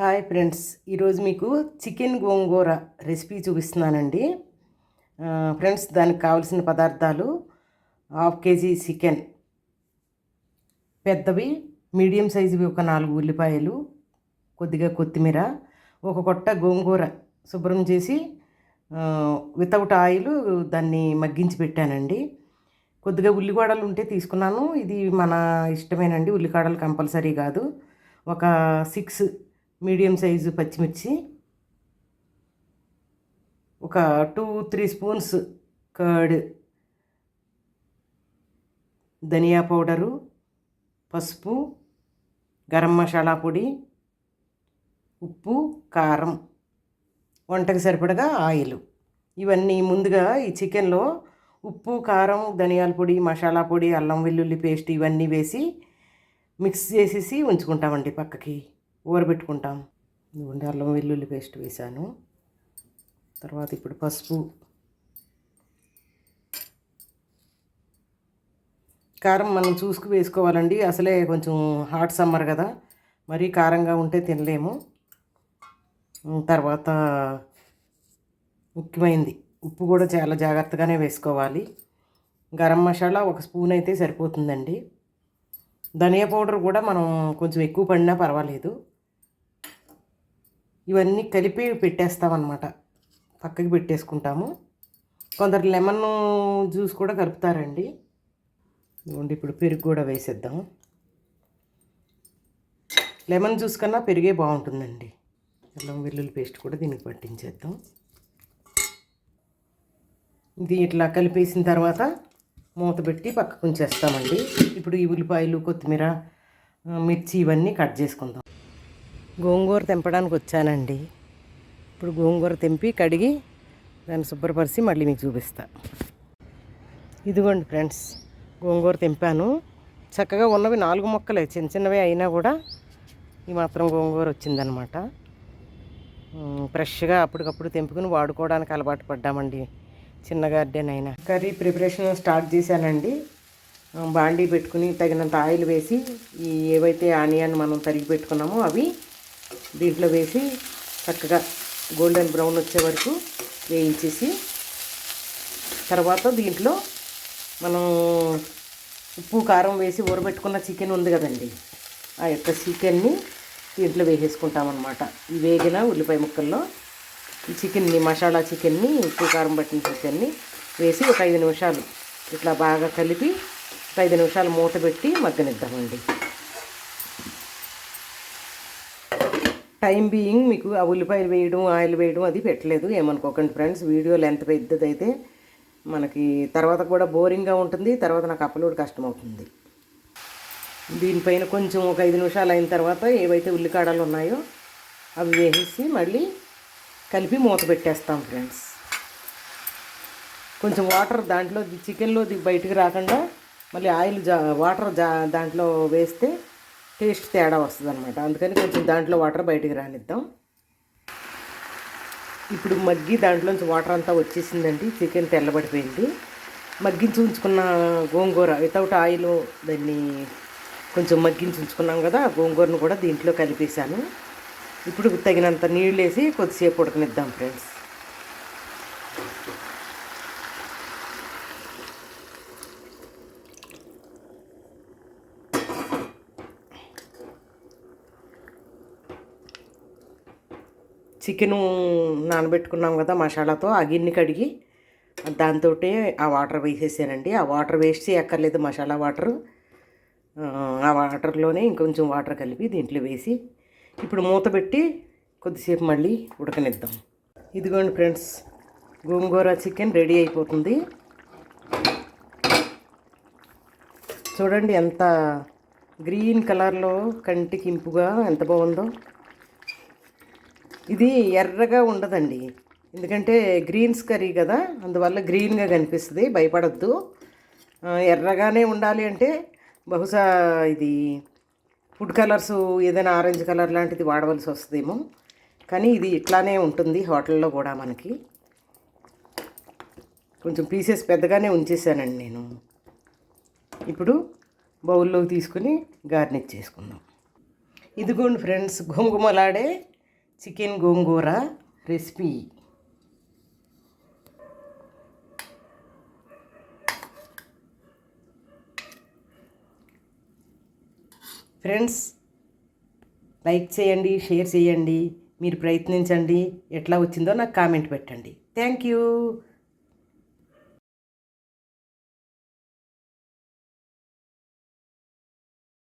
Hi friends ఈరోజు మీకు chicken gongura recipe చూపిస్తున్నానండి. ఫ్రెండ్స్ దానికి కావాల్సిన పదార్థాలు హాఫ్ కేజీ చికెన్ పెద్దవి మీడియం సైజువి ఒక నాలుగు ఉల్లిపాయలు కొద్దిగా కొత్తిమీర ఒక కొట్ట గోంగూర శుభ్రం చేసి వితౌట్ ఆయిల్ దాన్ని మగ్గించి పెట్టానండి. కొద్దిగా ఉల్లిగడలు ఉంటే తీసుకున్నాను. ఇది మన ఇష్టమేనండి. ఉల్లిగడ్డలు కంపల్సరీ కాదు. ఒక సిక్స్ మీడియం సైజు పచ్చిమిర్చి ఒక టూ త్రీ స్పూన్స్ కర్డ్ ధనియా పౌడరు పసుపు గరం మసాలా పొడి ఉప్పు కారం వంటకు సరిపడగా ఆయిల్. ఇవన్నీ ముందుగా ఈ చికెన్లో ఉప్పు కారం ధనియాల పొడి మసాలా పొడి అల్లం వెల్లుల్లి పేస్ట్ ఇవన్నీ వేసి మిక్స్ చేసేసి ఉంచుకుంటామండి పక్కకి. ఊరబెట్టుకుంటాం. ఇదిగోండి అల్లం వెల్లుల్లి పేస్ట్ వేసాను తర్వాత ఇప్పుడు పసుపు. కారం మనం చూసుకు వేసుకోవాలండి. అసలే కొంచెం హాట్ సమ్మర్ కదా. మరీ కారంగా ఉంటే తినలేము. తర్వాత ముఖ్యమైనది ఉప్పు కూడా చాలా జాగ్రత్తగానే వేసుకోవాలి. గరం మసాలా ఒక స్పూన్ అయితే సరిపోతుందండి. ధనియా పౌడర్ కూడా మనం కొంచెం ఎక్కువ పడినా పర్వాలేదు. ఇవన్నీ కలిపి పెట్టేస్తామన్నమాట. పక్కకి పెట్టేసుకుంటాము. కొందరు లెమన్ జ్యూస్ కూడా కలుపుతారండి. ఇదిగోండి ఇప్పుడు పెరుగు కూడా వేసేద్దాం. లెమన్ జ్యూస్ కన్నా పెరిగే బాగుంటుందండి. అల్లం వెల్లుల్లి పేస్ట్ కూడా దీనికి పట్టించేద్దాం. ఇది ఇట్లా కలిపేసిన తర్వాత మూత పెట్టి పక్కకు ఉంచేస్తామండి. ఇప్పుడు ఈ ఉల్లిపాయలు కొత్తిమీర మిర్చి ఇవన్నీ కట్ చేసుకుందాం. గోంగూర తెంపడానికి వచ్చానండి. ఇప్పుడు గోంగూర తెంపి కడిగి దాన్ని శుభ్రపరిచి మళ్ళీ మీకు చూపిస్తా. ఇదిగోండి ఫ్రెండ్స్ గోంగూర తెంపాను. చక్కగా ఉన్నవి నాలుగు మొక్కలే చిన్న చిన్నవి అయినా కూడా ఈ మాత్రం గోంగూర వచ్చిందనమాట. ఫ్రెష్గా అప్పటికప్పుడు తెంపుకుని వాడుకోవడానికి అలవాటు పడ్డామండి. చిన్న గార్డెన్ అయినా. కర్రీ ప్రిపరేషన్ స్టార్ట్ చేశానండి. బాండీ పెట్టుకుని తగినంత ఆయిల్ వేసి ఈ ఏవైతే ఆనియన్ మనం తరిగి పెట్టుకున్నామో అవి దీంట్లో వేసి చక్కగా గోల్డెన్ బ్రౌన్ వచ్చే వరకు వేయించేసి తర్వాత దీంట్లో మనం ఉప్పు కారం వేసి ఊరబెట్టుకున్న చికెన్ ఉంది కదండి. ఆ యొక్క చికెన్ని దీంట్లో వేసేసుకుంటామన్నమాట. ఈ వేగిన ఉల్లిపాయ ముక్కల్లో ఈ చికెన్ని మసాలా చికెన్ని ఉప్పు కారం పట్టిన చికెన్ని వేసి ఒక ఐదు నిమిషాలు ఇట్లా బాగా కలిపి ఒక ఐదు నిమిషాలు మూత పెట్టి మగ్గనిద్దామండి. టైం బీయింగ్ మీకు ఆ ఉల్లిపాయలు వేయడం ఆయిల్ వేయడం అది పెట్టలేదు. ఏమనుకోకండి ఫ్రెండ్స్ వీడియో లెంత్ పెద్దదైతే మనకి తర్వాత కూడా బోరింగ్గా ఉంటుంది. తర్వాత నాకు అప్లోడ్ కష్టం అవుతుంది దీనిపైన కొంచెం ఒక ఐదు నిమిషాలు అయిన తర్వాత ఏవైతే ఉల్లికాడలు ఉన్నాయో అవి వేసేసి మళ్ళీ కలిపి మూత పెట్టేస్తాం ఫ్రెండ్స్. కొంచెం వాటర్ దాంట్లో చికెన్లో బయటికి రాకుండా మళ్ళీ ఆయిల్ జా వాటర్ జా దాంట్లో వేస్తే టేస్ట్ తేడా వస్తుంది అనమాట అందుకని కొంచెం దాంట్లో వాటర్ బయటికి రానిద్దాం. ఇప్పుడు మగ్గి దాంట్లోంచి వాటర్ అంతా వచ్చేసిందండి. చికెన్ తెల్లబడిపోయింది. మగ్గించి ఉంచుకున్న గోంగూర వితౌట్ ఆయిల్ దాన్ని కొంచెం మగ్గించి ఉంచుకున్నాం కదా గోంగూరను కూడా దీంట్లో కలిపేశాను. ఇప్పుడు తగినంత నీళ్ళు వేసి కొద్దిసేపు ఉడకనిద్దాం ఫ్రెండ్స్ చికెను నానబెట్టుకున్నాం కదా మసాలాతో ఆ గిన్నె కడిగి దాంతో ఆ వాటర్ వేసేసానండి. ఆ వాటర్ వేసి ఎక్కర్లేదు మసాలా వాటర్. ఆ వాటర్లోనే ఇంకొంచెం వాటర్ కలిపి దీంట్లో వేసి ఇప్పుడు మూత పెట్టి కొద్దిసేపు మళ్ళీ ఉడకనిద్దాం. ఇదిగోండి ఫ్రెండ్స్ గోంగూర చికెన్ రెడీ అయిపోతుంది. చూడండి ఎంత గ్రీన్ కలర్లో కంటికి ఇంపుగా ఎంత బాగుందో. ఇది ఎర్రగా ఉండదండి. ఎందుకంటే గ్రీన్స్ కర్రీ కదా అందువల్ల గ్రీన్గా కనిపిస్తుంది భయపడద్దు. ఎర్రగానే ఉండాలి అంటే బహుశా ఇది ఫుడ్ కలర్స్ ఏదైనా ఆరెంజ్ కలర్ లాంటిది వాడవలసి వస్తుందేమో. కానీ ఇది ఇట్లానే ఉంటుంది హోటల్లో కూడా మనకి. కొంచెం పీసెస్ పెద్దగానే ఉంచేసానండి నేను. ఇప్పుడు బౌల్లోకి తీసుకుని గార్నిష్ చేసుకుందాం. ఇదిగోండి ఫ్రెండ్స్ గుమగుమలాడే chicken gongura recipe. Friends like చేయండి షేర్ చేయండి మీరు ప్రయత్నించండి ఎట్లా వచ్చిందో నాకు కామెంట్ పెట్టండి. Thank you.